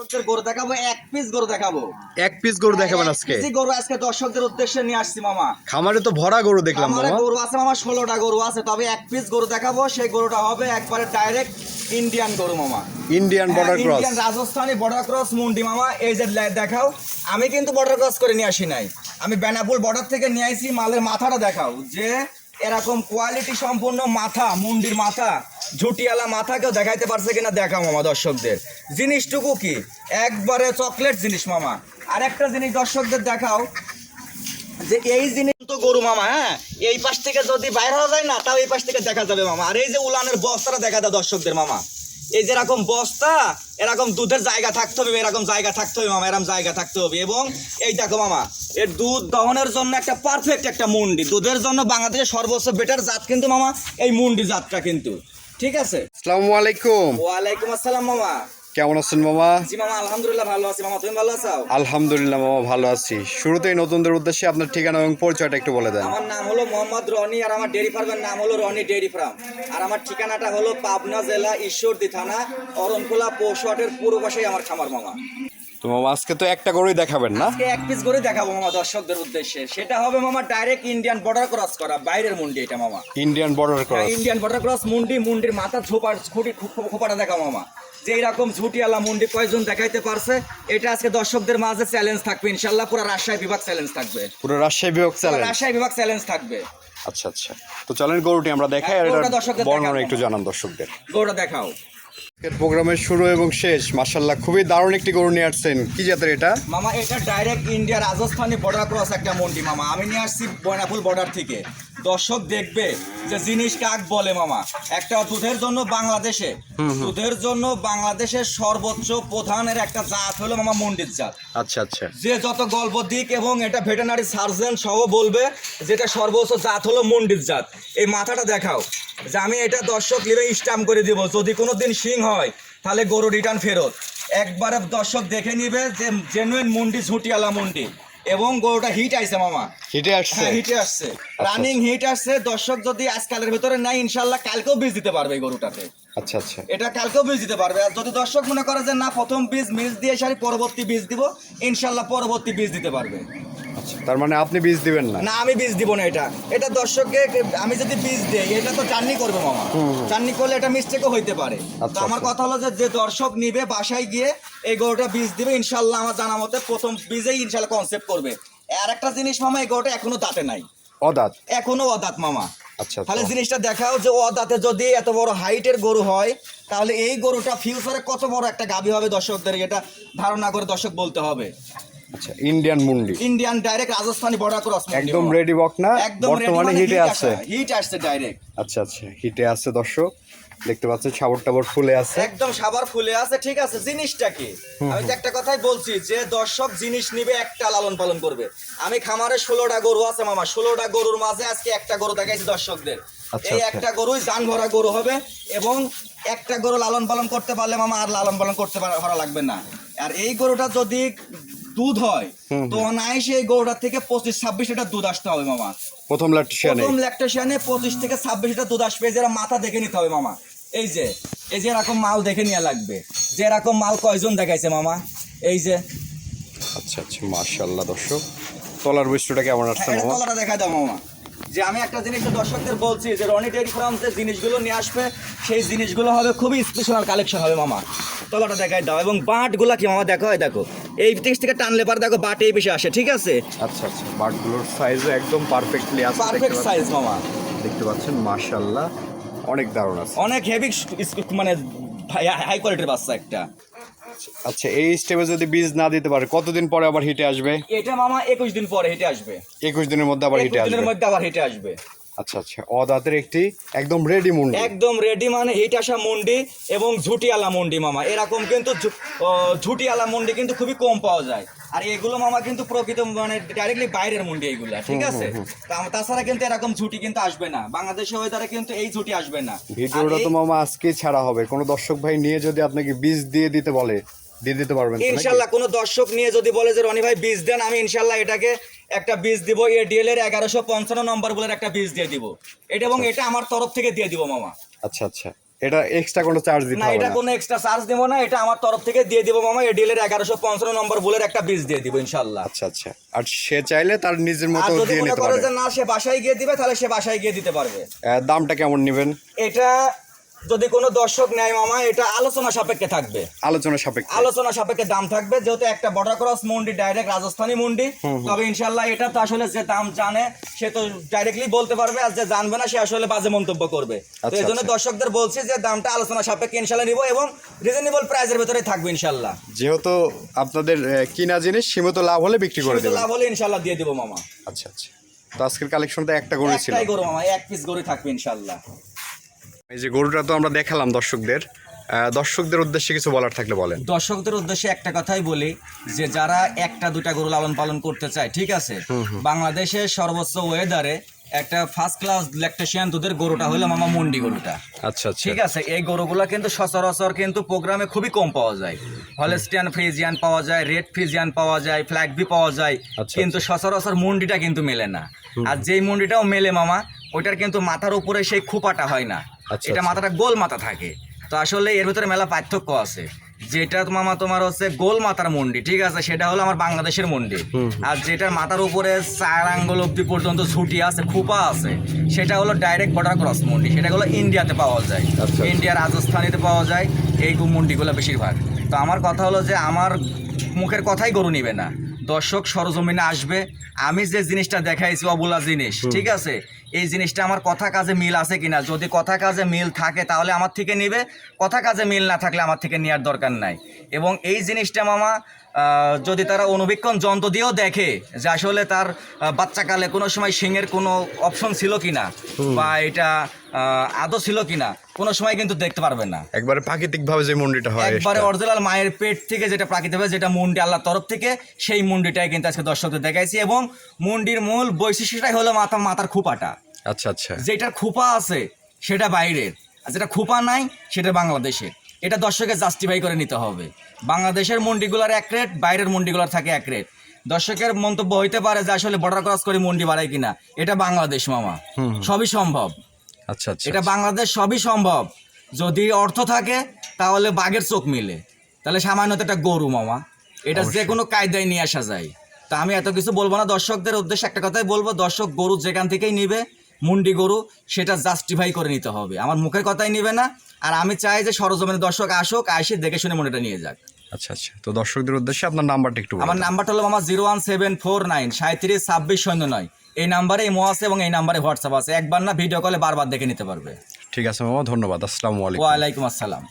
দর্শকদের গরু দেখাবো এক পিস গরু দেখাবো। এক পিস গরু দেখাবেন আজকে। পিসই গরু আজকে দর্শকদের উদ্দেশ্যে নিয়ে আসছি মামা। খামারে তো ভরা গরু দেখলাম মামা। গরু আছে মামা ষোলোটা গরু আছে তবে এক পিস গরু দেখাবো সেই গরুটা হবে একবারে ডাইরেক্ট ইন্ডিয়ান গরু মামা। ইন্ডিয়ান বর্ডার হ্যাঁ, cross Indian Rajasthani border cross মুন্ডি মামা এই যে দেখাও। আমি কিন্তু বর্ডার ক্রস করে নিয়ে আসি নাই। আমি বেনাপুল বর্ডার থেকে নিয়ে আসি মালের মাথাটা দেখাও যে এরকম কোয়ালিটি সম্পূর্ণ মাথা মন্দির মাথা ঝুটিয়ালা মাথা কেউ দেখাইতে পারছে কিনা দেখাও মামা দর্শকদের। জিনিসটুকু কি? একবারে চকলেট জিনিস মামা। আর একটা জিনিস দর্শকদের দেখাও, যে এই জিনিস তো গরু মামা হ্যাঁ? এই পাশ থেকে যদি বাইরে হওয়া যায় না, তাও এই পাশ থেকে দেখা যাবে মামা। আর এই যে উলানের বস্তাটা দেখা দেয় দর্শকদের মামা। এই যে এরকম বস্তা এরকম দুধের জায়গা থাকতে হবে এরকম জায়গা থাকতে হবে মামা এরকম জায়গা থাকতে হবে। এবং এই দেখো মামা এর দুধ দহনের জন্য একটা পারফেক্ট একটা মুন্ডি। দুধের জন্য বাংলাদেশের সর্বোচ্চ বেটার জাত কিন্তু মামা এই মুন্ডি জাতটা কিন্তু। ঠিক আছে? আসসালামু আলাইকুম। ওয়ালাইকুম আসসালাম মামা। কেমন আছেন মামা? জি মামা আলহামদুলিল্লাহ ভালো আছি। মামা তুমি ভালো আছো? আলহামদুলিল্লাহ মামা ভালো আছি। শুরুতেই নতুনদের উদ্দেশ্যে আপনার ঠিকানা এবং পরিচয়টা একটু বলে দেন। আমার নাম হলো মোহাম্মদ রনি আর আমার ডেয়ারি ফার্মের নাম হলো রনি ডেয়ারি ফার্ম। আর আমার ঠিকানাটা হলো পাবনা জেলা ঈশ্বরদী থানা অরণখোলা পৌষহাটের পূর্ব পাশেই আমার খামার মামা। তো মামা আজকে তো একটা গরুই দেখাবেন না? আজকে এক পিস করে দেখাবো মামা দর্শকদের উদ্দেশ্যে। সেটা হবে মামা ডাইরেক্ট ইন্ডিয়ান বর্ডার ক্রস করা বাইরের মুন্ডি এটা মামা। Indian border cross Indian border cross মুন্ডি মুন্ডির মাথা ঝোপার খুঁটি খোপাটা দেখা মামা। যে এইরকম ঝুটিয়ালা মুন্ডি কয়জন দেখাইতে পারছে এটা আজকে দর্শকদের মাঝে চ্যালেঞ্জ থাকবে ইনশাল্লাহ পুরো রাজশাহী বিভাগ চ্যালেঞ্জ থাকবে। পুরো রাজশাহী বিভাগ চ্যালেঞ্জ রাজশাহী বিভাগ চ্যালেঞ্জ থাকবে। আচ্ছা আচ্ছা। তো চলেন গরুটি আমরা দেখাই আর হ্যাঁ, দর্শকদের বর্ণনা একটু জানান দর্শকদের। গরুটা দেখাও। আজকের প্রোগ্রামের শুরু এবং শেষ মার্শাল্লাহ খুবই দারুণ একটি গরু নিয়ে আসছেন। কি জাতের এটা? মামা এটা direct India Rajasthani border cross একটা মন্ডি মামা। আমি নিয়ে আসছি বয়নাপুল বর্ডার থেকে। দর্শক দেখবে যে জিনিস কাক বলে মামা। একটা দুধের জন্য বাংলাদেশে। দুধের জন্য বাংলাদেশের সর্বোচ্চ প্রধানের একটা জাত হলো মামা মন্ডির জাত। আচ্ছা আচ্ছা। যে যত গল্প দিক এবং এটা ভেটেনারি সার্জন সহ বলবে যেটা সর্বোচ্চ জাত হলো মন্ডির জাত। এই মাথাটা দেখাও যে আমি এটা দর্শক নিবে স্টাম্প করে দিব। যদি কোনো দিন সিং হয় তাহলে গরু রিটার্ন ফেরত। একবারে দর্শক দেখে নিবে যে জেনুইন মুন্ডি ঝুটিয়ালা মুন্ডি। এবং গরুটা হিট আইছে মামা। হিটে আসছে? হ্যাঁ হিটে আসছে। রানিং হিট আসছে। দর্শক যদি আজকালের ভিতরে নাই ইনশাল্লাহ কালকেও বীজ দিতে পারবে এই গরুটাতে। আচ্ছা আচ্ছা। এটা কালকেও বীজ দিতে পারবে। আর যদি দর্শক মনে করে যে না প্রথম বীজ মিস দিয়ে সারি পরবর্তী বীজ দিব ইনশাল্লাহ পরবর্তী বীজ দিতে পারবে। আচ্ছা তার মানে আপনি বীজ দিবেন না? না আমি বীজ দিব না এটা। এটা দর্শককে আমি যদি বীজ দেই এটা তো চাননি করবে মামা। চাননি করলে এটা মিস্টেকও হইতে পারে। তো আচ্ছা, আমার আচ্ছা। কথা হলো যে যে দর্শক নিবে বাসায় গিয়ে এই গরুটা বীজ দিবে ইনশাল্লাহ আমার জানা মতে প্রথম বীজেই ইনশাল্লাহ কনসেপ্ট করবে। আর একটা জিনিস মামা এই গরুটা এখনও দাঁতে নাই। অদাত? এখনও অদাঁত মামা। আচ্ছা তাহলে আচ্ছা। জিনিসটা দেখাও যে অদাতে যদি এত বড় হাইটের গরু হয় তাহলে এই গরুটা ফিউচারে কত বড় একটা গাভী হবে দর্শকদের এটা ধারণা করে দর্শক বলতে হবে। আচ্ছা ইন্ডিয়ান মুন্ডি। Indian direct Rajasthani border cross একদম রেডি বক না? বর্তমানে হিটে আছে। হিট আসছে ডাইরেক্ট আচ্ছা আচ্ছা হিটে আছে দর্শক। দেখতে পাচ্ছেন সাবর টাবর ফুলে আছে। একদম সাবার ফুলে আছে ঠিক আছে জিনিসটা কি? আমি তো একটা কথাই বলছি যে দর্শক জিনিস নিবে একটা লালন পালন করবে। আমি খামারে ষোলোটা গরু আছে মামা ষোলোটা গরুর মাঝে আজকে একটা গরু দেখাইছি দর্শকদের। আচ্ছা, এই আচ্ছা। একটা গরুই জান ভরা গরু হবে এবং একটা গরু লালন পালন করতে পারলে মামা আর লালন পালন করতে পারা লাগবে না। আর এই গরুটা যদি দুধ হয় তো অনায়াসে এই গরুটার থেকে পঁচিশ ছাব্বিশ লিটার দুধ আসতে হবে মামা। প্রথম লাটিশিয়ানে প্রথম ল্যাকটেশনে পঁচিশ থেকে ছাব্বিশ লিটার দুধ আসবে যারা মাথা দেখে নিতে হবে মামা। এই যে এই যে এরকম মাল দেখে নেওয়া লাগবে। যে এরকম মাল কয়জন দেখাইছে মামা? এই যে। আচ্ছা আচ্ছা মার্শাল্লাহ দর্শক তলার বৈশিষ্ট্যটা কেমন আসছে হ্যাঁ, মামা? তলাটা দেখা দাও মামা। যে আমি একটা জিনিস তো দর্শকদের বলছি যে রনি ডেয়ারি ফার্ম যে জিনিসগুলো নিয়ে আসবে সেই জিনিসগুলো হবে খুবই স্পেশাল কালেকশন হবে মামা। তলাটা দেখাই দাও এবং বাটগুলো কি মামা দেখো দেখো। এই দিক থেকে টানলে পার দেখো বাট এই বেশি আসে ঠিক আছে? আচ্ছা আচ্ছা বাটগুলোর সাইজও একদম পারফেক্টলি আছে পারফেক্ট সাইজ মামা। দেখতে পাচ্ছেন মাশাআল্লাহ অনেক দারুণ আছে। অনেক হেভি মানে হাই কোয়ালিটির বাচ্চা একটা। আচ্ছা এই স্টেপে যদি বীজ না দিতে পারে কতদিন পরে আবার হিটে আসবে? এটা মামা একুশ দিন পরে হেঁটে আসবে। একুশ দিনের মধ্যে আবার হিটে আসবে দিনের মধ্যে আবার হেঁটে আসবে। আচ্ছা আচ্ছা অদাতের একটি একদম রেডি মুন্ডি। একদম রেডি মানে হিট আসা মন্ডি এবং ঝুটিয়ালা মন্ডি মামা। এরকম কিন্তু ঝুটিয়ালা মন্ডি কিন্তু খুবই কম পাওয়া যায়। আর এগুলো মামা কিন্তু প্রকৃত মানে ডাইরেক্টলি বাইরের মন্ডি এগুলা ঠিক আছে? তাছাড়া কিন্তু এরকম ঝুটি কিন্তু আসবে না। বাংলাদেশে ওয়েদারে কিন্তু এই ঝুটি আসবে না। ভিডিওটা তো মামা আজকেই ছাড়া হবে। কোনো দর্শক ভাই নিয়ে যদি আপনাকে বীজ দিয়ে দিতে বলে দিয়ে দিতে পারবেন ইনশাল্লাহ কোনো দর্শক নিয়ে যদি বলে যে রনি ভাই বীজ দেন আমি ইনশাল্লাহ এটাকে একটা বীজ দিব এডিএল এর এগারোশো পঞ্চান্ন নম্বর বলে একটা বীজ দিয়ে দিব। এটা এবং এটা আমার তরফ থেকে দিয়ে দিব মামা। আচ্ছা আচ্ছা। এটা এক্সট্রা কোনো চার্জ দিতে না এটা কোনো এক্সট্রা চার্জ দেবো না এটা আমার তরফ থেকে দিয়ে দিব মামা এই ডিলের এগারোশো পঞ্চান্ন নম্বর বলের একটা বীজ দিয়ে দিব ইনশাল্লাহ। আচ্ছা আচ্ছা। আর সে চাইলে তার নিজের আর মতো যদি দিয়ে মনে নিতে করে পারে যে না সে বাসায় গিয়ে দিবে তাহলে সে বাসায় গিয়ে দিতে পারবে। দামটা কেমন নেবেন? এটা যদি কোনো দর্শক নেয় মামা এটা আলোচনা সাপেক্ষে থাকবে। আলোচনা সাপেক্ষে। আলোচনা সাপেক্ষে দাম থাকবে যেহেতু একটা বর্ডার ক্রস মন্ডি ডাইরেক্ট রাজস্থানী মন্ডি। তবে ইনশাল্লাহ এটা তো আসলে যে দাম জানে সে তো ডাইরেক্টলি বলতে পারবে আর যে জানবে না সে আসলে বাজে মন্তব্য করবে। তো আচ্ছা, এই জন্য আচ্ছা। দর্শকদের বলছি যে দামটা আলোচনা সাপেক্ষে ইনশাল্লাহ নিব এবং রিজনেবল প্রাইসের ভেতরে থাকবে ইনশাল্লাহ যেহেতু আপনাদের কিনা জিনিস সীমিত লাভ হলে বিক্রি করে দেবেন। লাভ হলে ইনশাল্লাহ দিয়ে দিব মামা। আচ্ছা আচ্ছা। তো আজকের কালেকশনটা একটা গরু ছিল। একটাই গরু মামা এক পিস গরু থাকবে ইনশাল্লাহ এই যে গরুটা তো আমরা দেখালাম দর্শকদের দর্শকদের উদ্দেশ্যে কিছু বলার থাকলে বলেন। দর্শকদের উদ্দেশ্যে একটা কথাই বলি যে যারা একটা দুটা গরু লালন পালন করতে চায় ঠিক আছে? বাংলাদেশের সর্বোচ্চ ওয়েদারে একটা ফার্স্ট ক্লাস ল্যাকটেশিয়ান দুধের গরুটা হলো মামা মন্ডি গরুটা। আচ্ছা আচ্ছা। ঠিক আছে? এই গরুগুলা কিন্তু সচরাচর কিন্তু প্রোগ্রামে খুবই কম পাওয়া যায়। হলেস্টিয়ান ফ্রিজিয়ান পাওয়া যায় রেড ফ্রিজিয়ান পাওয়া যায় ফ্ল্যাগবি পাওয়া যায় আচ্ছা, কিন্তু সচরাচর মুন্ডিটা কিন্তু মেলে না। আর যেই মুন্ডিটাও মেলে মামা ওইটার কিন্তু মাথার উপরে সেই খোপাটা হয় না। আচ্ছা, এটা আচ্ছা। মাথাটা গোল মাথা থাকে। তো আসলে এর ভিতরে মেলা পার্থক্য আছে। যেটা তো মামা তোমার হচ্ছে গোল মাথার মন্ডি ঠিক আছে? সেটা হলো আমার বাংলাদেশের মন্ডি। আর যেটার মাথার উপরে চার আঙ্গুল অব্দি পর্যন্ত ছুটি আছে খোপা আছে সেটা হলো ডাইরেক্ট বর্ডার ক্রস মন্ডি। সেটা হলো ইন্ডিয়াতে পাওয়া যায়। আচ্ছা। ইন্ডিয়া রাজস্থানীতে পাওয়া যায় এই মন্ডিগুলো বেশিরভাগ। তো আমার কথা হলো যে আমার মুখের কথাই গরু নিবে না। দর্শক সরজমিনে আসবে। আমি যে জিনিসটা দেখাইছি অবলা জিনিস ঠিক আছে? এই জিনিসটা আমার কথা কাজে মিল আছে কিনা? যদি কথা কাজে মিল থাকে তাহলে আমার থেকে নিবে, কথা কাজে মিল না থাকলে আমার থেকে নেওয়ার দরকার নাই। এবং এই জিনিসটা মামা আহ, যদি তারা অনুবীক্ষণ যন্ত্র দিয়েও দেখে যে আসলে তার বাচ্চাকালে কোনো সময় সিংয়ের কোনো অপশন ছিল কিনা বা এটা আহ, আদৌ ছিল কিনা কোনো সময় কিন্তু দেখতে পারবে না। একবারে প্রাকৃতিক ভাবে যে মন্ডিটা হয় একবারে এটা। অরিজিনাল মায়ের পেট থেকে যেটা প্রাকৃতিক ভাবে যেটা মুন্ডি আল্লাহর তরফ থেকে সেই মুন্ডিটাই কিন্তু আজকে দর্শকদের দেখাইছি এবং মুন্ডির মূল বৈশিষ্ট্যটাই হলো মাথা মাথার খোপাটা। আচ্ছা আচ্ছা। যেটার খোপা আছে সেটা বাইরের আর যেটা খোপা নাই সেটা বাংলাদেশের। এটা দর্শকের জাস্টিফাই করে নিতে হবে। বাংলাদেশের মন্ডিগুলার এক রেট বাইরের মন্ডিগুলার থাকে এক রেট দর্শকের মন্তব্য হইতে পারে যে আসলে বর্ডার ক্রস করে মন্ডি বাড়ায় কিনা এটা বাংলাদেশ মামা। সবই সম্ভব। আচ্ছা আচ্ছা এটা বাংলাদেশ সবই সম্ভব। যদি অর্থ থাকে তাহলে বাঘের চোখ মিলে। তাহলে সামান্য একটা গরু মামা। এটা যে কোনো কায়দায় নিয়ে আসা যায়। তা আমি এত কিছু বলব না। দর্শকদের উদ্দেশ্যে একটা কথাই বলব। দর্শক গরু যেখান থেকেই নিবে মুন্ডি গরু সেটা জাস্টিফাই করে নিতে হবে। আমার মুখের কথাই নেবে না আর আমি চাই যে সরজমিনে দর্শক আসুক আসে দেখে শুনে মনেটা নিয়ে যাক। আচ্ছা আচ্ছা। তো দর্শকদের উদ্দেশ্যে আপনার নাম্বারটা একটু আমার নাম্বারটা হলো আমার zero one seven four nine সাঁত্রিশ ছাব্বিশ শূন্য নয়। এই নাম্বারে ইমো আছে এবং এই নাম্বারে হোয়াটসঅ্যাপ আছে। একবার না ভিডিও কলে বারবার দেখে নিতে পারবে। ঠিক আছে মামা। ধন্যবাদ। আসসালামু আলাইকুম। ওয়ালাইকুম আসসালাম।